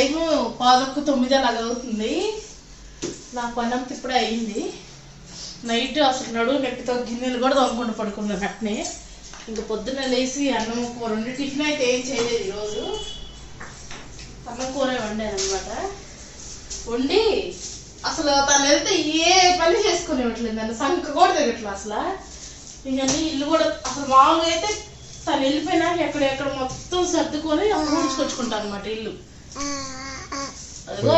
Time పాదొక్క తొమ్మిది అలాగ అవుతుంది. నా పనంత ఇప్పుడే అయింది. నైట్ అసలు నడువు నొప్పితో గిన్నెలు కూడా తోముకుంటూ పడుకున్నాను అట్నే ఇంక పొద్దున్న లేచి అన్నం కూర వండి టిఫిన్ అయితే ఏం చేయలేదు ఈరోజు. అన్నం కూర వండాను అనమాట వండి అసలు తను వెళ్తే ఏ పని చేసుకునేవట్లేదు. నన్ను సంక కూడా తిరగట్లేదు అసలు. ఇంకా ఇల్లు కూడా అసలు మామూలుగా అయితే తను వెళ్ళిపోయినాక ఎక్కడెక్కడ మొత్తం సర్దుకొని అప్పుడు ఊడ్చుకొచ్చుకుంటాను అనమాట ఇల్లు. అదిగో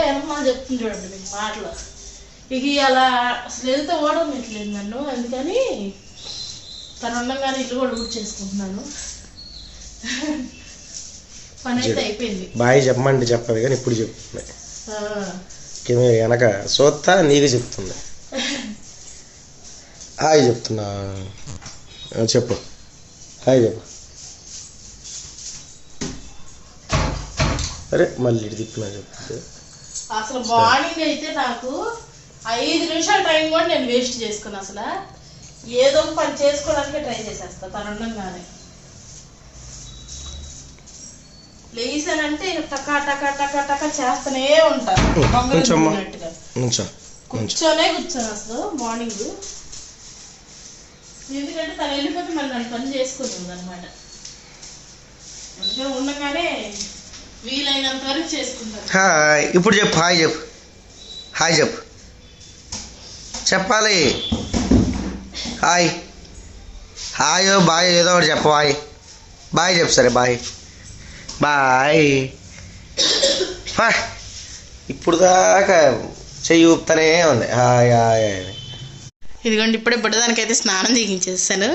చెప్తుంది చూడండి మీకు మాటలు. ఇక అలా అసలు వెళ్తే ఓడనిట్లేదు నన్ను అందుకని తను ఉండగానే ఇల్లు కూడా ఊడ్చేసుకుంటున్నాను పని అయితే అయిపోయింది. బాయ్ చెప్పమంటే చెప్పదు కానీ ఇప్పుడు చెప్తుంది వెనక సోత్తా నీకు చెప్తుంది. హాయ్ చెప్తున్నా. చెప్పు. హాయ్ చెప్పు. అరే మళ్ళీ ఇటు తిప్పినా చెప్పు. అసలు మార్నింగ్ అయితే నాకు ఐదు నిమిషాల టైం కూడా నేను వేస్ట్ చేసుకున్నా అసలు. ఏదో పని చేసుకోవడానికి ట్రై చేసేస్తా తను ఉండగానే. లేసానంటే టకా టకా టకా టకా చేస్తూనే ఉంటాను కూర్చోనే కూర్చోను అసలు మార్నింగ్ ఎందుకంటే తను వెళ్ళిపోతే మళ్ళీ నన్ను పని చేసుకుని అనమాట. అందుకే ఉండగానే వీలైనంత వరకు చేసుకుంటాను హాయ్ ఇప్పుడు చెప్పు హాయ్ చెప్పు. హాయ్ చెప్పు. చెప్పాలి. హాయ్. హాయ్ బాయ్ ఏదో ఒకటి చెప్పు బాయ్ బాయ్ చెప్పు సరే బాయ్. బాయ్. హాయ్ ఇప్పుడు దాకా చెయ్యి ఊపుతానే ఉంది. హాయ్ హాయ్ ఇదిగోండి ఇప్పుడే బుడ్డదానికైతే స్నానం దిగించేసాను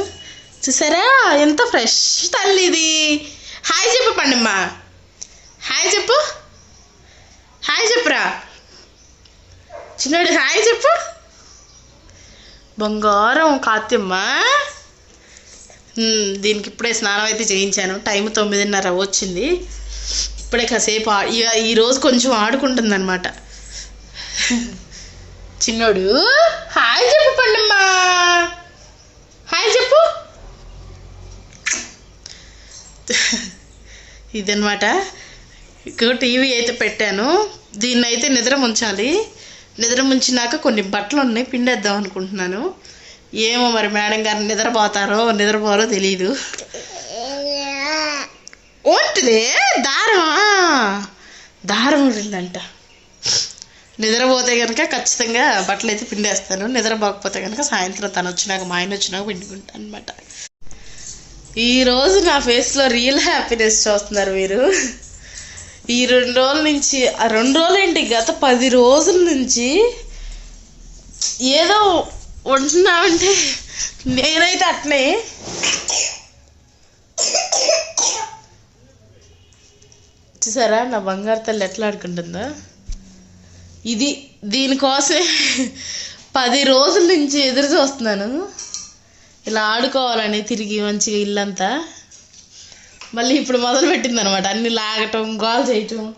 చూసారా? ఎంత ఫ్రెష్ తల్లి ఇది హాయ్ చెప్పు పండమ్మ. హాయ్ చెప్పు. హాయ్ చెప్పురా. చిన్నోడు హాయ్ చెప్పు. బంగారం కాత్యమ్మ. దీనికి ఇప్పుడే స్నానం అయితే చేయించాను. టైం తొమ్మిదిన్నర వచ్చింది. ఇప్పుడే కాసేపు ఈరోజు ఇక కొంచెం ఆడుకుంటుంది అనమాట చిన్నోడు హాయ్ చెప్పు పండమ్మా. హాయ్ చెప్పు. ఇదనమాట ఇక్కడ టీవీ అయితే పెట్టాను. దీన్ని అయితే నిద్ర ముంచాలి. నిద్ర ముంచినాక కొన్ని బట్టలు ఉన్నాయి పిండేద్దాం అనుకుంటున్నాను. ఏమో మరి మేడం గారు నిద్రపోతారో నిద్రపోరో తెలియదు ఒంటిదే దారమా? దారం ఉండిందంట నిద్రపోతే కనుక ఖచ్చితంగా బట్టలు అయితే పిండేస్తాను. నిద్రపోకపోతే కనుక సాయంత్రం తను వచ్చినాక మా ఆయన వచ్చినాక పిండుకుంటాను అనమాట ఈరోజు నా ఫేస్లో రియల్ హ్యాపీనెస్ చూస్తున్నారు మీరు. ఈ రెండు రోజుల నుంచి ఆ రెండు రోజులు ఏంటి గత పది రోజుల నుంచి ఏదో ఉంటున్నామంటే నేనైతే అట్నే. చూసారా? నా బంగారు తల్లి ఎట్లా ఆడుకుంటుందా? ఇది దీనికోసమే పది రోజుల నుంచి ఎదురు చూస్తున్నాను. ఇలా ఆడుకోవాలని తిరిగి మంచిగా ఇల్లంతా. మళ్ళీ ఇప్పుడు మొదలు పెట్టింది అనమాట అన్ని లాగటం గోల్ చేయటం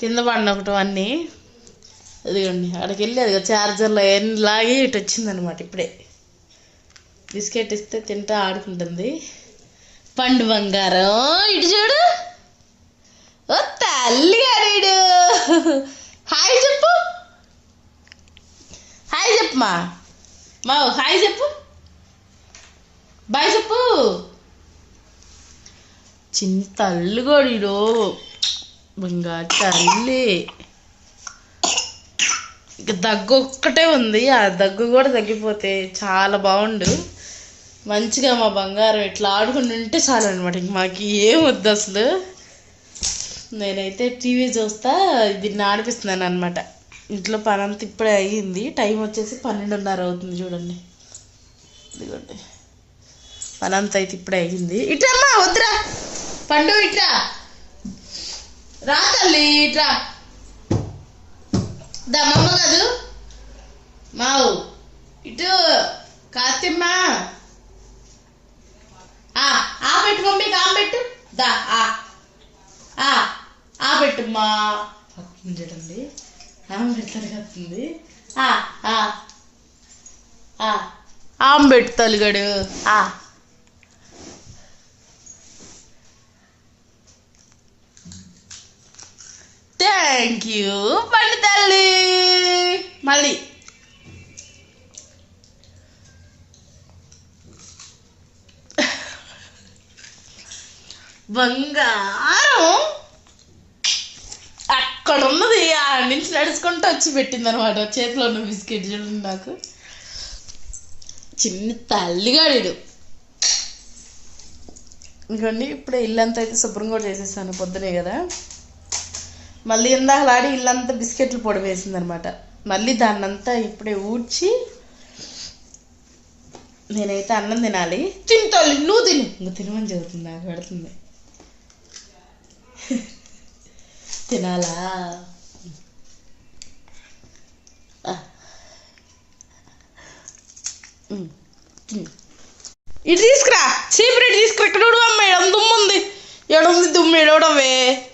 కింద పడినొకటం అన్నీ. అదిగోండి అక్కడికి వెళ్ళి అది చార్జర్లో ఎన్ని లాగి ఇటు వచ్చిందనమాట ఇప్పుడే. బిస్కెట్ ఇస్తే తింటా ఆడుకుంటుంది. పండు బంగారం ఇటు చూడు. ఓ తల్లిగారీడు హాయ్ చెప్పు. హాయ్ చెప్పు మా. మా హాయ్ చెప్పు. బాయ్ చెప్పు. చిన్న తల్లి గోడీడు బంగారు తల్లి. ఇక దగ్గు ఒక్కటే ఉంది. ఆ దగ్గు కూడా తగ్గిపోతే చాలా బాగుండు. మంచిగా మా బంగారం ఇట్లా ఆడుకుని ఉంటే చాలు అనమాట ఇంక మాకు ఏం వద్దు అసలు. నేనైతే టీవీ చూస్తా దీన్ని ఆడిపిస్తున్నాను అనమాట ఇంట్లో పని అంతా ఇప్పుడే అయ్యింది. టైం వచ్చేసి పన్నెండున్నర అవుతుంది చూడండి. ఇదిగోండి. పని అంతా అయితే ఇప్పుడే అయ్యింది. ఇట్రమ్మా వద్దురా. పండు ఇట్రా. రా తల్లి ఇట్రా. దా మమ్మ కాదు. మావు. ఇటు కాత్యమ్మ ఆ పెట్టు మమ్మీ ఆ పెట్టు. దా ఆ. ఆ ఆ పెట్టుమ్మా చూడండి ఆమె ఆ ఆ. ఆ. ఆమె తల్లిగడు. ఆ. థ్యాంక్ యూ పండు తల్లి. మళ్ళీ. బంగారం. అక్కడ ఉన్నది ఆ నుంచి నడుచుకుంటూ వచ్చి పెట్టింది అనమాట చేతిలో ఉన్న బిస్కెట్ చూడండి నాకు. చిన్న తల్లిగాడు ఇంకండి ఇప్పుడే ఇల్లంతా అయితే శుభ్రం కూడా చేసేసాను పొద్దునే కదా. మళ్ళీ ఇందాక ఆడి ఇల్లంతా బిస్కెట్లు పొడి వేసింది అనమాట మళ్ళీ దాన్నంతా ఇప్పుడే ఊడ్చి నేనైతే అన్నం తినాలి. తింటాలి నువ్వు తిను. నువ్వు తినమని చెబుతుంది నాకు పెడుతుంది. తినాలా? ఇటు తీసుకురా. చీపురెట్ తీసుకురా. ఇక్కడ ఉడు అమ్మ దుమ్ముంది. దుమ్ము ఉంది దుమ్ము ఎడవడమే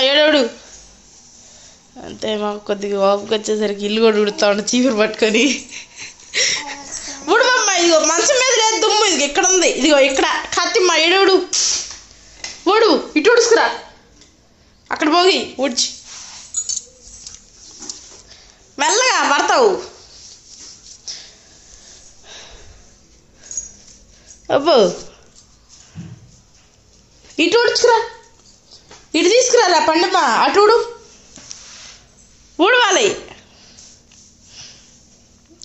ఏడవడు. అంతే మా కొద్దిగా ఓపిక వచ్చేసరికి ఇల్లు కూడా ఉడుతా ఉండు చీపురు పట్టుకొని. ఉడమమ్మ ఇదిగో మంచం మీద లేదు దుమ్ము ఇది ఇక్కడ ఉంది. ఇదిగో ఇక్కడ. కత్తిమ్మ ఏడవడు. ఓడు ఇటు ఉడుచుకురా. అక్కడ పోగి ఊడ్చి మెల్లగా పడతావు. అబ్బో. ఇటు ఉడుచుకురా. ఇటు తీసుకురా రా పండుమ అటు ఊడు. ఊడవాలి.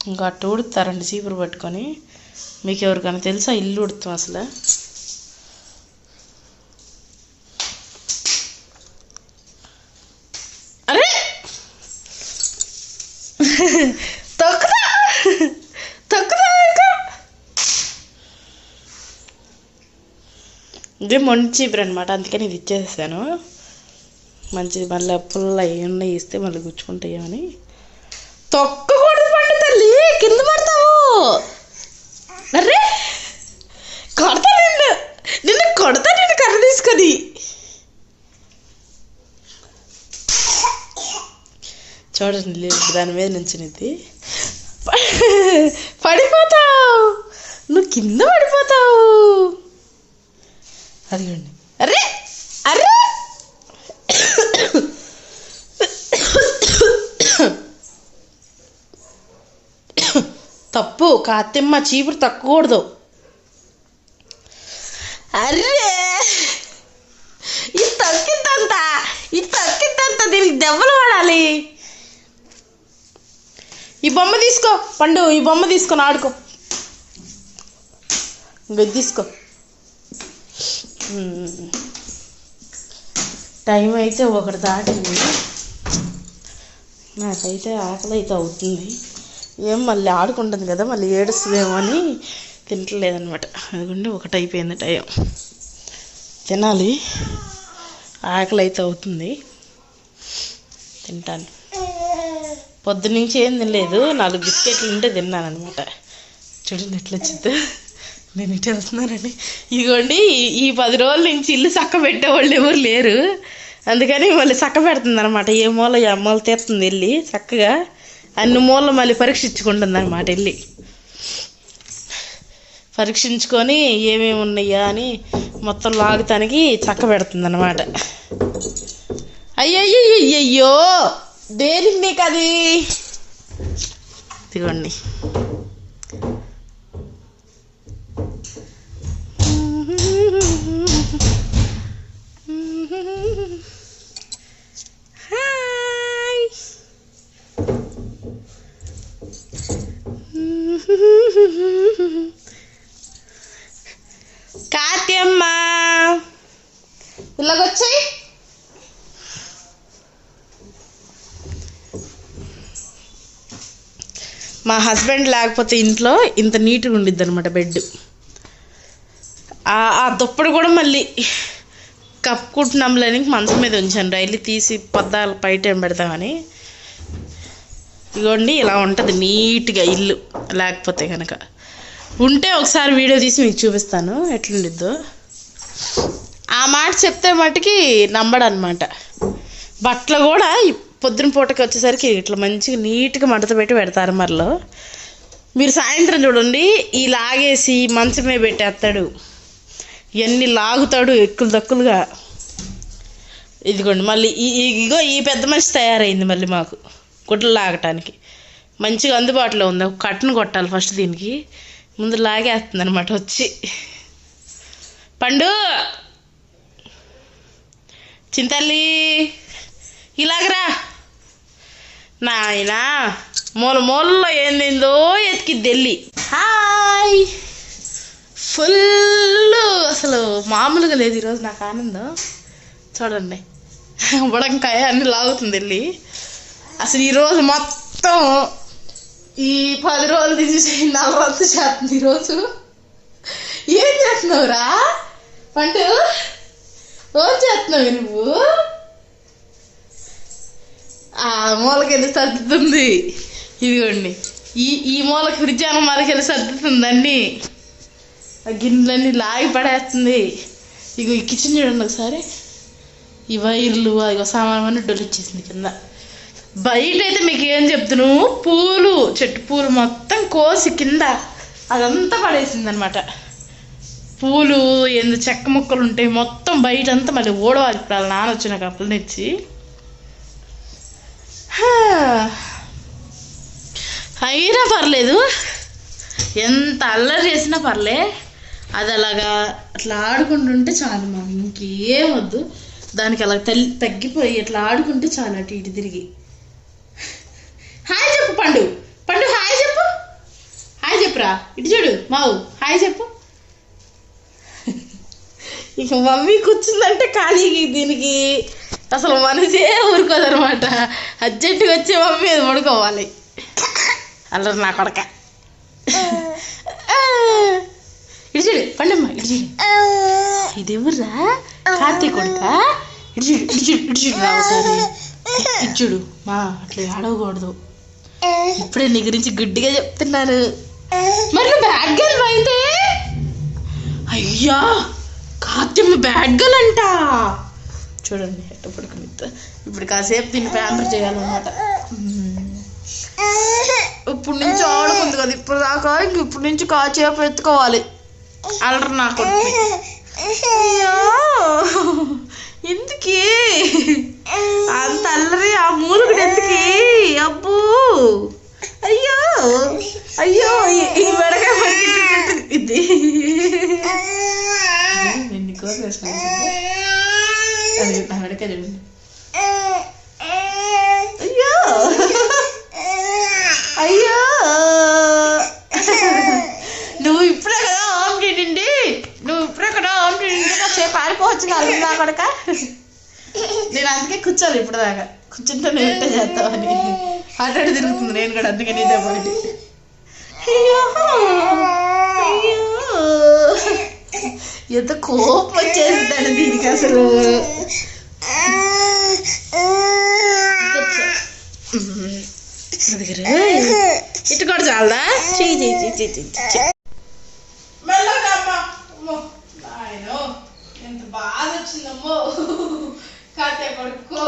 ఇంకా అటు ఊడుతారండి చీపురు పట్టుకొని. మీకు ఎవరికైనా తెలుసా ఇల్లు ఉడుతాం అసలు అరే తొక్కుదా తొక్కుదా ఇంకా ఇదే మొండి చీపురు అనమాట అందుకని ఇది ఇచ్చేసాను మంచిది మళ్ళీ పుల్ల ఏమన్నా ఇస్తే మళ్ళీ గుచ్చుకుంటాయని తొక్కకూడదు పండు తల్లి కింద పడతావు. అరే కొడతా నిన్ను. నిన్ను కొడతా నిన్ను కర్ర తీసుకొని. చూడండి లేదు దాని మీద నుంచునిద్ది. పడిపోతావు. నువ్వు కింద పడిపోతావు. అదిగోండి. అరే అరే తప్పు కాతిమ్మ చీపురు తక్కకూడదు. అరే ఇది తక్కిద్దంత ఇది తక్కిద్దంత దీనికి దెబ్బలు పడాలి ఈ బొమ్మ తీసుకో పండు ఈ బొమ్మ తీసుకొని ఆడుకో ఇంక తీసుకో. టైం అయితే ఒకటి దాటింది. నాకైతే ఆకలి అయితే అవుతుంది ఏం మళ్ళీ ఆడుకుంటుంది కదా మళ్ళీ ఏడుస్తుందేమో అని తింటలేదనమాట అదిగుండి ఒకటి అయిపోయింది టైం. తినాలి. ఆకలి అయితే అవుతుంది తింటాను. పొద్దునుంచి ఏం తినలేదు. నాలుగు బిస్కెట్లు ఉంటే తిన్నాను అనమాట చూడండి ఎట్లా వచ్చిందో నేను ఇటు వెళ్తున్నానండి. ఇదిగోండి ఈ- ఈ పది రోజుల నుంచి ఇల్లు చక్క పెట్టేవాళ్ళు ఎవరు లేరు. అందుకని మళ్ళీ చక్క పెడుతుంది అనమాట ఏ మూల ఏ మూల తీస్తుంది వెళ్ళి చక్కగా అన్ని మూలలు మళ్ళీ పరీక్షించుకుంటుంది అనమాట వెళ్ళి. పరీక్షించుకొని ఏమేమి ఉన్నాయా అని మొత్తం లాగుతానికి చక్క పెడుతుంది అనమాట అయ్యయ్యో దేనికి నీకు అది ఇదిగోండి. హాయ్ కాత్యమ్మ ఇలాగొచ్చాయి. మా హస్బెండ్ లేకపోతే ఇంట్లో ఇంత నీట్గా ఉండిద్ది అనమాట బెడ్. ఆ దుప్పటి కూడా మళ్ళీ కప్పుకుంటున్నాంలేని మంచం మీద ఉంచాను రైలు తీసి పొద్దాల బయట ఏం పెడతామని. ఇగోండి ఇలా ఉంటుంది నీట్గా ఇల్లు. లేకపోతే కనుక ఉంటే ఒకసారి వీడియో తీసి మీకు చూపిస్తాను. ఎట్లుండిద్దో. ఆ మాట చెప్తే మటుకి నమ్మడనమాట. బట్టలు కూడా పొద్దున పూటకి వచ్చేసరికి ఇట్లా మంచిగా నీట్గా మడత పెట్టి పెడతారు మరలో. మీరు సాయంత్రం చూడండి ఈ లాగేసి మంచమే పెట్టేస్తాడు. ఇవన్నీ లాగుతాడు ఎక్కులు దక్కులుగా ఇదిగోండి మళ్ళీ ఈ ఈ- ఇగో ఈ పెద్ద మనిషి తయారైంది మళ్ళీ మాకు గుడ్లు లాగటానికి. మంచిగా అందుబాటులో ఉంది ఒక కట్టను కొట్టాలి ఫస్ట్ దీనికి. ముందు లాగేస్తుంది అనమాట వచ్చి. పండు! చింతల్లి! ఇలాగరా! నాయనా మూల మూలలో ఏందేందో ఎతికిద్ది వెళ్ళి. హాయ్! ఫుల్ అసలు మామూలుగా లేదు ఈరోజు నాకు ఆనందం. చూడండి. బుడంకాయ అన్ని లాగుతుంది వెళ్ళి. అసలు ఈరోజు మొత్తం ఈ పది రోజులు తీసేసి నలభై రోజులు చేస్తుంది ఈరోజు. ఏం చేస్తున్నావురా? పండు ఏం చేస్తున్నావు నువ్వు? ఆ మూలకి వెళ్ళి సర్దుతుంది. ఇదిగోండి. ఈ ఈ మూలకి ఫ్రిడ్జ్ అన్నమాలకి వెళ్ళి సర్దుతుందండి గిన్నెలన్నీ లాగి పడేస్తుంది. ఇగో ఈ కిచెన్ చూడండి ఒకసారి. ఈ వైర్లు ఇగో సామాన్ డొల్లు కింద. బయట అయితే మీకు ఏం చెప్తును? పూలు చెట్టు పూలు మొత్తం కోసి కింద అదంతా పడేసింది అనమాట పూలు ఎందు చెక్క ముక్కలు ఉంటాయి మొత్తం బయట అంతా మళ్ళీ ఓడవాలి ఇప్పుడు వాళ్ళ నాన్న వచ్చిన కప్పులు తెచ్చి. అయినా పర్లేదు. ఎంత అల్లరి చేసినా పర్లే. అది అలాగా అట్లా ఆడుకుంటుంటే చాలు మాకు ఇంకేం వద్దు. దానికి అలా తల్లి తగ్గిపోయి ఇట్లా ఆడుకుంటే చాలు అటు ఇటు తిరిగి. హాయ్ చెప్పు పండు. పండు హాయ్ చెప్పు. హాయ్ చెప్పురా. ఇటు చూడు మావు. హాయ్ చెప్పు. ఇక మమ్మీ కూర్చుందంటే ఖాళీ దీనికి అసలు మనసే ఊరుకోదనమాట అర్జెంటుగా వచ్చే మమ్మీ అది పడుకోవాలి. అల్లరి నా కొడక. ఇటు చూడు పండమ్మ ఇటు చూడు ఇది ఎవర్రా కార్తీక్ కొడుక? ఇటు చూడు ఇటు చూడు ఇటు చూడు రా ఒకసారి ఇటు చూడు మా అట్లా ఆడవకూడదు ఇప్పుడే నీ గురించి గుడ్డిగా చెప్తున్నారు. మరి నువ్వు బ్యాడ్ గర్ల్ అయితే? అయ్యా కాత్యమ్మ బ్యాడ్ గర్ల్ అంట. చూడండి ఎట్ట పడుకుని ఇప్పుడు కాసేపు దీన్ని ప్యాంపర్ చేయాలన్నమాట. ఇప్పుడు నుంచి ఆడుకుంది కదా ఇప్పుడు దాకా ఇంక ఇప్పుడు నుంచి కాచేపు ఎత్తుకోవాలి. అల్లరి నా కొడుకు. అయ్యో ఎందుకే? అంత అల్లరి ఆ మూలుగుడు ఎందుకే? అబ్బో. అయ్యో అయ్యో ఈ- పడికి ఇది ఎన్ని అది నా చూడండి అయ్యో నువ్వు ఇప్పుడే కదా ఆమ్లెట్ అండి నువ్వు ఇప్పుడే కదా ఆమ్లెట్ అండి కాదు నా కొడక. నేను అందుకే కూర్చోాలి ఇప్పుడు దాకా కూర్చుంటే నేను ఇంటే చేస్తామని అటు తిరుగుతుంది నేను కూడా అందుకే అయ్యో. అయ్యో. ఎంత కోపం వచ్చేసిందండి దీనికి అసలు. ఇటు కూడా చాలదా? చెయ్యి చెయ్యి చెయ్యి చెయ్యి చెయ్యి మెల్లగా అమ్మ అమ్మో నాయనో బాధ వచ్చిందమ్మో కాతే కొడుకో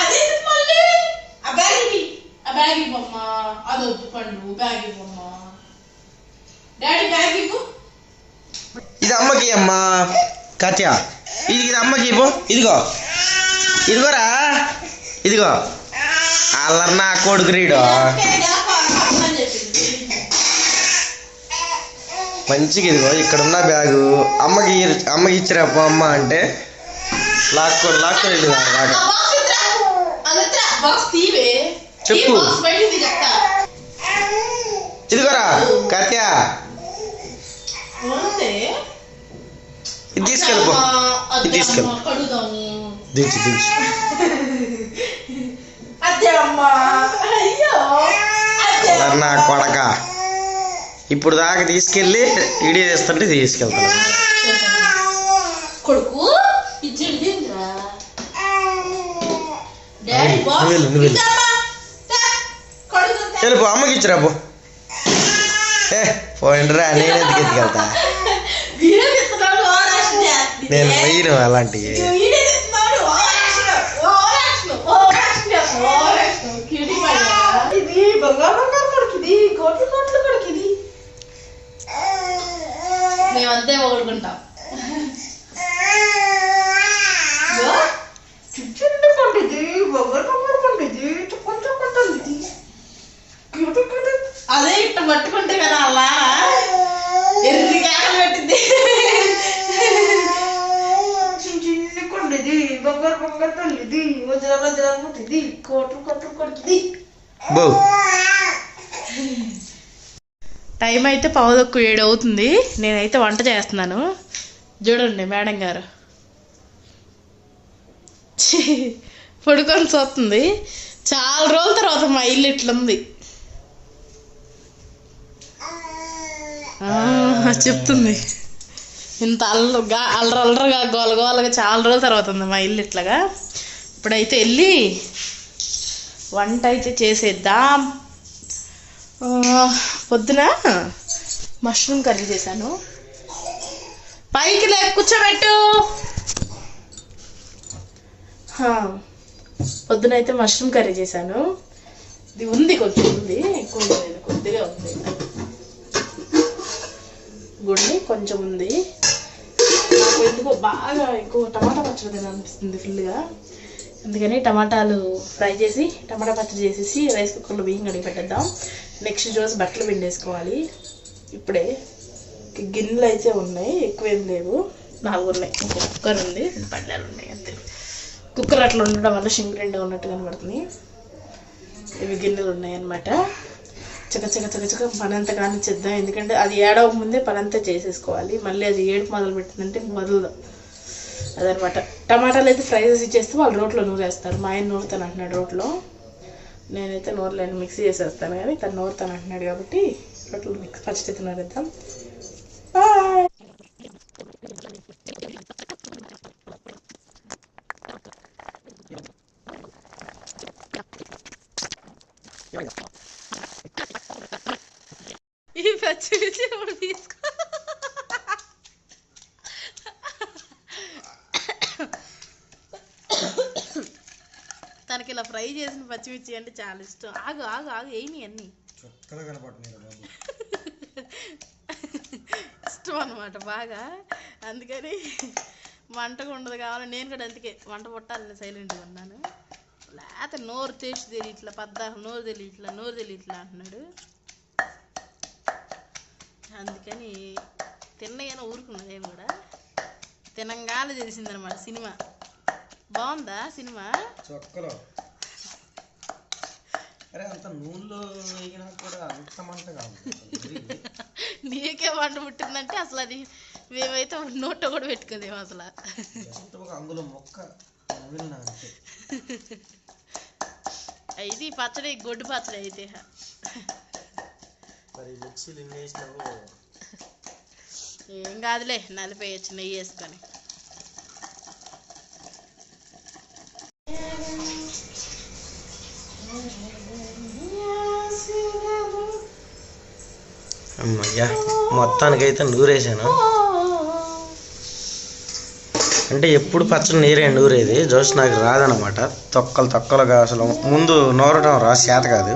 అదేంటి మళ్ళీ ఆ బ్యాగ్ ఆ బ్యాగ్ ఇవ్వమ్మ. అదొద్దు పండు. బ్యాగ్ ఇవ్వమ్మ. డాడీ బ్యాగ్ ఇవ్వు. ఇది అమ్మకి అమ్మా. కత్య ఇది ఇది అమ్మకి ఇవ్వు. ఇదిగో. ఇదిగోరా. ఇదిగో. అల్లరి నా కొడుకు రీడు. మంచిగా ఇదిగో ఇక్కడ ఉన్న బ్యాగు. అమ్మకి అమ్మకి ఇచ్చిరా పో అమ్మ అంటే లాక్కొని లాక్కొని వెళ్ళింది ఆడ దాకా చెప్పు. ఇదిగోరా కత్య ఇది తీసుకెళ్ళిపో. ఇది తీసుకెళ్ళి. దించు దించు. నా కొడక? ఇప్పుడు దాకా తీసుకెళ్ళి ఇడి తెస్తుంటే తీసుకెళ్తాను కొడుకు ఇచ్చింది డాడీ నువ్వు బాక్స్ వెళ్ళు, నువ్వు వెళ్ళు. ఇదమ్మా. తా, కొడుకు తా. వెళ్ళిపో అమ్మకి ఇచ్చిరా పో ఏ పోయిండ్రా నేను ఎందుకు ఎత్తుకెళ్తా. నేను పోయిన అలాంటివి వీడియో తీస్తున్నాడు, over action, over action, over action చేస్తున్నాడు, ఓవర్ యాక్షన్. క్యూటీ పై ఇది బంగారు బంగారు కొడుకు ఇది కోట్లు కోట్లు కొడుకు ఇది పండుది కొంచెం కొంటుంది అదే ఇట్ట పట్టుకుంటే కదా అలా ఎర్రి కేకలు పెట్టింది చిన్నకుండేది బొగ్గరు బొగ్గరు తల్లిది వజ్ర పుట్టింది కోట్లు కొట్లు కొడుతుంది. బో. టైం అయితే పావుదొక్కు ఏడు అవుతుంది. నేనైతే వంట చేస్తున్నాను. చూడండి మేడం గారు. పడుకొని చూస్తుంది చాలా రోజుల తర్వాత మా ఇల్లు ఇట్లుంది. చెప్తుంది. ఇంత అల్లగా అల్లర అల్లరగా గోల గోలగా చాలా రోజుల తర్వాత ఉంది మా ఇల్లు ఇట్లాగా. ఇప్పుడైతే వెళ్ళి వంట అయితే చేసేద్దాం. పొద్దున మష్రూమ్ కర్రీ చేశాను. పైకి లేపు కూర్చోబెట్టు. పొద్దునైతే మష్రూమ్ కర్రీ చేశాను. ఇది ఉంది కొంచెం ఉంది. ఎక్కువ లేదు కొద్దిగా ఉంది. గుండి కొంచెం ఉంది. నాకు ఎందుకో బాగా ఎక్కువ టమాటా పచ్చడి తినాలనిపిస్తుంది ఫుల్గా. అందుకని టమాటాలు ఫ్రై చేసి టమాటా పచ్చడి చేసేసి రైస్ కుక్కర్లో బియ్యం కడిగి పెట్టేద్దాం. నెక్స్ట్ రోజు బట్టలు పిండేసుకోవాలి. ఇప్పుడే గిన్నెలు అయితే ఉన్నాయి ఎక్కువ ఏం లేవు. నాలుగు ఉన్నాయి. ఒక కుక్కర్ ఉంది. రెండు పళ్ళాలు ఉన్నాయి అంతే. కుక్కర్ అట్లా ఉండడం వల్ల షింగ్రెండ్ ఉన్నట్టు కనబడుతుంది. ఇవి గిన్నెలు ఉన్నాయి అన్నమాట చక చక చక చక పనంత అంతా కానిచ్చేద్దాం. ఎందుకంటే అది ఏడవ ముందే పనంతా చేసేసుకోవాలి. మళ్ళీ అది ఏడుపు మొదలు పెట్టిందంటే మొదలు అదనమాట టమాటాలు అయితే ఫ్రై చేసి ఇచ్చేస్తే వాళ్ళు రోట్లో నూరేస్తారు. మా ఆయన నూరుతాను అంటున్నాడు రోట్లో. నేనైతే నోరలేను మిక్సీ చేసేస్తాను కానీ తను నోరుతాను అంటున్నాడు కాబట్టి రొట్టెలు మిక్స్ పచ్చడి అయితే నూరేద్దాం బాయ్. ఈ పచ్చిమిర్చి తీసుకో తనకి ఇలా ఫ్రై చేసిన పచ్చిమిర్చి అంటే చాలా ఇష్టం. ఆగు ఆగు ఆగు ఏమి అన్నీ. ఇష్టం అనమాట బాగా. అందుకని వంటకు ఉండదు కావాలి నేను కూడా అందుకే వంట పుట్టాలని సైలెంట్గా ఉన్నాను. లేకపోతే నోరు టేస్ట్ తెలియట్లా పద్దాక నోరు తెలియట్లా నోరు తెలియట్లా అంటున్నాడు. అందుకని తిన్నయ్యన ఊరుకున్నా నేను కూడా. తినంగానే తెలిసిందనమాట సినిమా. బాగుందా సినిమా? చుక్కలు అరే అంత నూనెలో వేగినా కూడా అంత మంటగా ఉంది నీకే వంట పుట్టిందంటే అసలు అది మేమైతే నోట్లో కూడా పెట్టుకుందేమో అసలు. ఎంత ఒక మొక్క ఇది పచ్చడి గొడ్డు పచ్చడి అయితే. మరి మిక్సీలు ఎన్ని వేసినావు. ఏం కాదులే నలిపేయచ్చు నెయ్యి వేసుకొని. అమ్మయ్యా మొత్తానికైతే నూరేసాను. అంటే ఎప్పుడు పచ్చడి నీరే నూరేది జోష్ నాకు రాదనమాట. తొక్కలు తొక్కలుగా అసలు ముందు నూరడం రా చేత కాదు.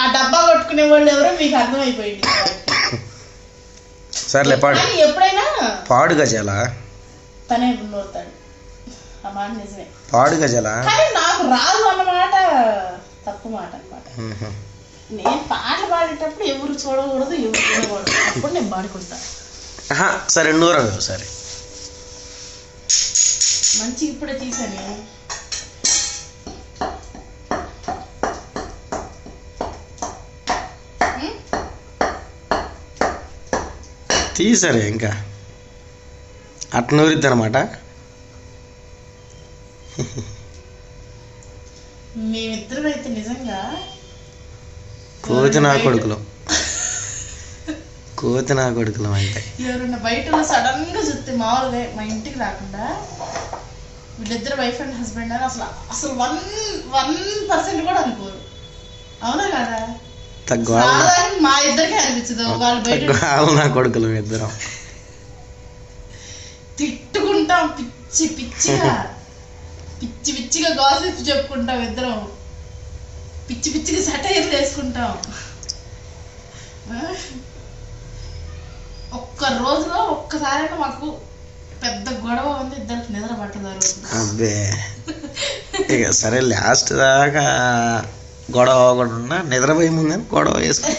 ఆ డబ్బా కొట్టుకునే వాళ్ళు ఎవరో మీకు అర్థమైపోయింది. సర్లే పాడు. ఎప్పుడైనా పాడు గజల తనే నూరుతాడు. పాడు గజల నాకు రాదు అన్నమాట తప్పు మాట అన్నమాట. నేను పాటలు పాడేటప్పుడు ఎవరు చూడకూడదు ఎవరు వినకూడదు. అప్పుడు నేను పాడుకుంటా. సరే నూరవు సరే. మంచి ఇప్పుడే తీసాను తీసరే ఇంకా అట్ నూరిద్ది అనమాట మేమిద్దరం అయితే నిజంగా కోతి నా కొడుకులు. కోతి నా కొడుకులు అంటే. ఎవరైనా బయట సడన్గా చూస్తే మామూలుగా మా ఇంటికి రాకుండా వీళ్ళిద్దరు వైఫ్ అండ్ హస్బెండ్ అని అసలు అసలు వన్ వన్ పర్సెంట్ కూడా అనుకోరు. అవునా కదా? మా ఇద్దరికే అనిపించదు. వాళ్ళు బయట తగ్గాల నా కొడుకులు ఇద్దరం. తిట్టుకుంటాం పిచ్చి పిచ్చిగా. పిచ్చి పిచ్చిగా గాసిప్ చెప్పుకుంటాం ఇద్దరం. పిచ్చి పిచ్చిగా సెటైర్లు వేసుకుంటాం? ఒక్క రోజులో ఒక్కసారైనా మాకు పెద్ద గొడవ ఉంది ఇద్దరికి నిద్ర పట్టదు ఆ రోజు. అబ్బే. ఇక సరే లాస్ట్ దాకా గొడవ ఒకటి ఉన్నా నిద్రపోయే ముందని గొడవ వేసుకో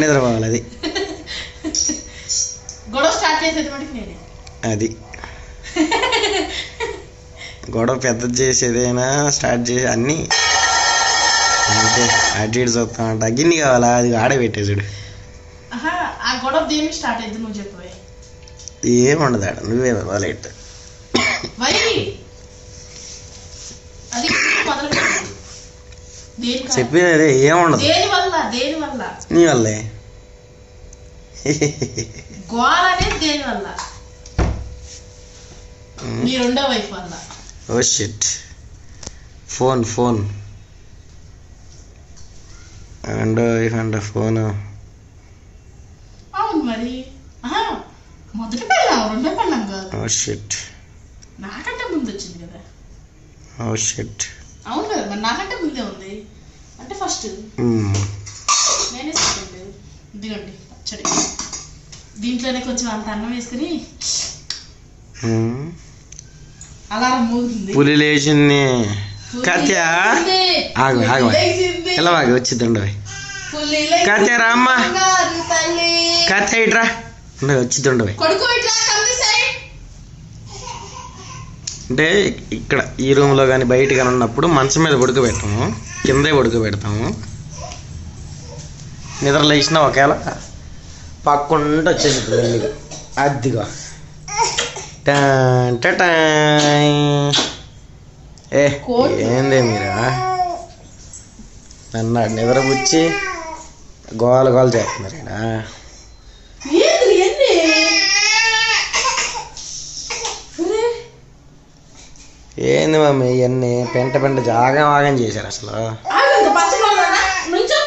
నిద్రపోవాలి అది. గొడవ స్టార్ట్ చేసేది మటుకు నేనే. అది. గొడవ పెద్దది చేసేదైనా స్టార్ట్ చేసి అన్నీ అంటే అటు ఇటు చూస్తా ఉంటా. గిన్నె కావాలా? అది ఆడబెట్టే చూడు ఆహా ఆ గొడవ దేనికి స్టార్ట్ అయింది నువ్వు చెప్పవే? ఏముండదు ఆడ నువ్వే మొదలెట్టు చెప్పేది ఏముండదు. నీ వల్లే. ఓ shit. Phone phone. And and phone. అవును మరి. మొదటి పెళ్ళాం రెండో పెళ్ళాం కాదు. Oh shit. నాకంటే ముందు వచ్చింది కదా. Oh shit. అవును కదా మరి నాకంటే ముందే ఉంది. అంటే ఫస్ట్. నేనే సెకండ్ ఇదిగోండి పచ్చడి. దీంట్లోనే కొంచెం అంత అన్నం వేసుకుని అలారం మోగుతుంది. పులి లేచింది. కత్య. ఆగు ఆగు. ఎలా బాగా వచ్చింది కత్య రామ్మా. కత్య ఇట్రా. వచ్చింది సైడ్ అంటే ఇక్కడ ఈ రూమ్లో కానీ బయట కానీ ఉన్నప్పుడు మంచం మీద పడుకోబెడతాము కిందే పడుకోబెడతాము నిద్ర లేచినా ఒకవేళ పక్కుంటే వచ్చేసి వెళ్ళిగా అద్దిగా. ఏ. ఏందే మీరా? నన్ను నిద్రపుచ్చి గోల గోల చేస్తున్నారు ఒరే, ఏంది మమ్మీ ఇవన్నీ పెంట పెంట జాగం ఆగం చేశారు అసలు ఆగు, ఇంత పచ్చడి వాళ్ళనా? నుంచో.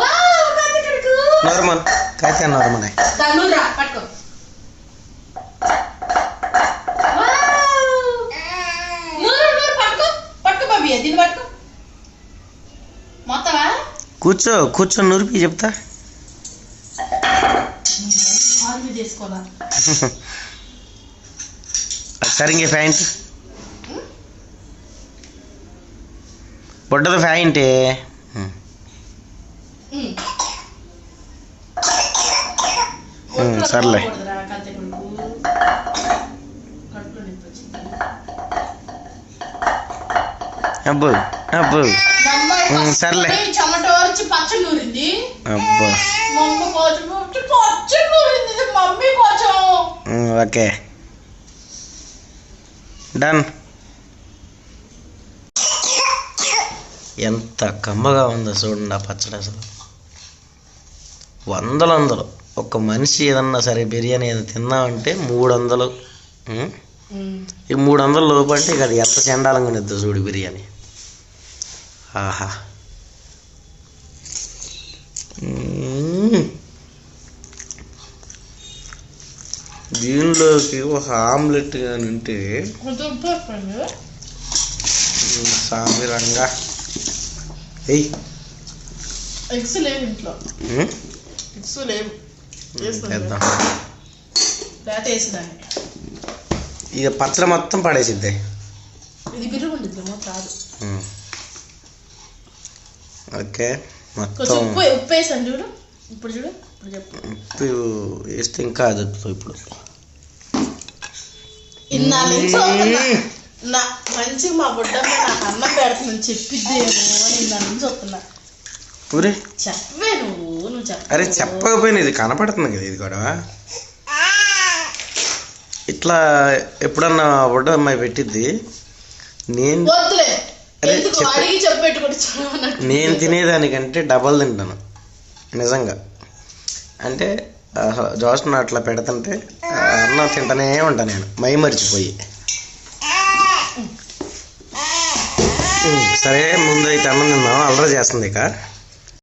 వావ్, కత్తి కొడుకు. నార్మల్ కాతే నార్మల్ దాని ముందు రా, పట్టుకో. వావ్. నూరు, నూరు, పట్టుకో. పట్టుకో బాబీ, దీన్ని పట్టుకో. మొత్తమా? కూర్చో కూర్చో నూరిపి చెప్తా కాలు మీద వేసుకోవాలా? సరే ప్యాంట్ బొడ్డది ప్యాంటే సర్లే. కొట్టుకోకూడదురా, కత్తి కొడుకు. కడుపులో నొప్పి వచ్చింది. అబ్బో అబ్బో మా అమ్మాయి ఉమ్, ఫస్ట్ సర్లే. పడి చెమట వచ్చి పచ్చడి నూరింది అబ్బో మా అమ్మ కొంచెం వచ్చి పచ్చడి నూరింది ఇది మమ్మీ కొంచెం ఉమ్, ఓకే. డన్ ఎంత కమ్మగా ఉందో చూడండి ఆ పచ్చడి అసలు. వందలు వందలు ఒక మనిషి ఏదన్నా సరే బిర్యానీ ఏదైనా తిన్నామంటే మూడు వందలు ఈ మూడు వందల లోపు అంటే ఇక అది ఎంత చండాలంగా ఉండద్దు చూడు బిర్యానీ. ఆహా. దీనిలోకి ఒక ఆమ్లెట్ కానీ ఉంటే సామిరంగా. ఎయ్ ఎగ్స్ లేవు ఇంట్లో? ఎగ్స్ లేవు. ఇక పచ్చడి మొత్తం పడేసిద్ది. ఇది బిర్రు మొత్తం. ఓకే కొంచెం మొత్తం ఉప్పు ఉప్పు వేసాను చూడు ఇప్పుడు చూడు ఇప్పుడు చెప్పు. ఉప్పు వేస్తే ఇంకా అది ఇప్పుడు. ఇన్నాళ్ళు నా మంచి మా బుడ్డమ్మ నాకు అన్నం పెడుతుందని చెప్పిద్దేమో అని ఇన్నాళ్ళ నుంచి వస్తున్నా. ఊరే? చెప్పవే నువ్వు నువ్వు చెప్ప. అరే చెప్పకపోయినా ఇది కనపడుతుంది కదా ఇది కూడా ఇట్లా ఎప్పుడన్నా బుడ్డ అమ్మాయి పెట్టిద్ది నేను వద్దులే నేను తినేదానికంటే డబల్ తింటాను. నిజంగా. అంటే జోస్న అట్లా పెడుతుంటే అన్నం తింటానే ఉంటాను నేను. మై మర్చిపోయి. సరే ముందు అయితే అన్నం తిన్నాం అల్లరి చేస్తుంది ఇక.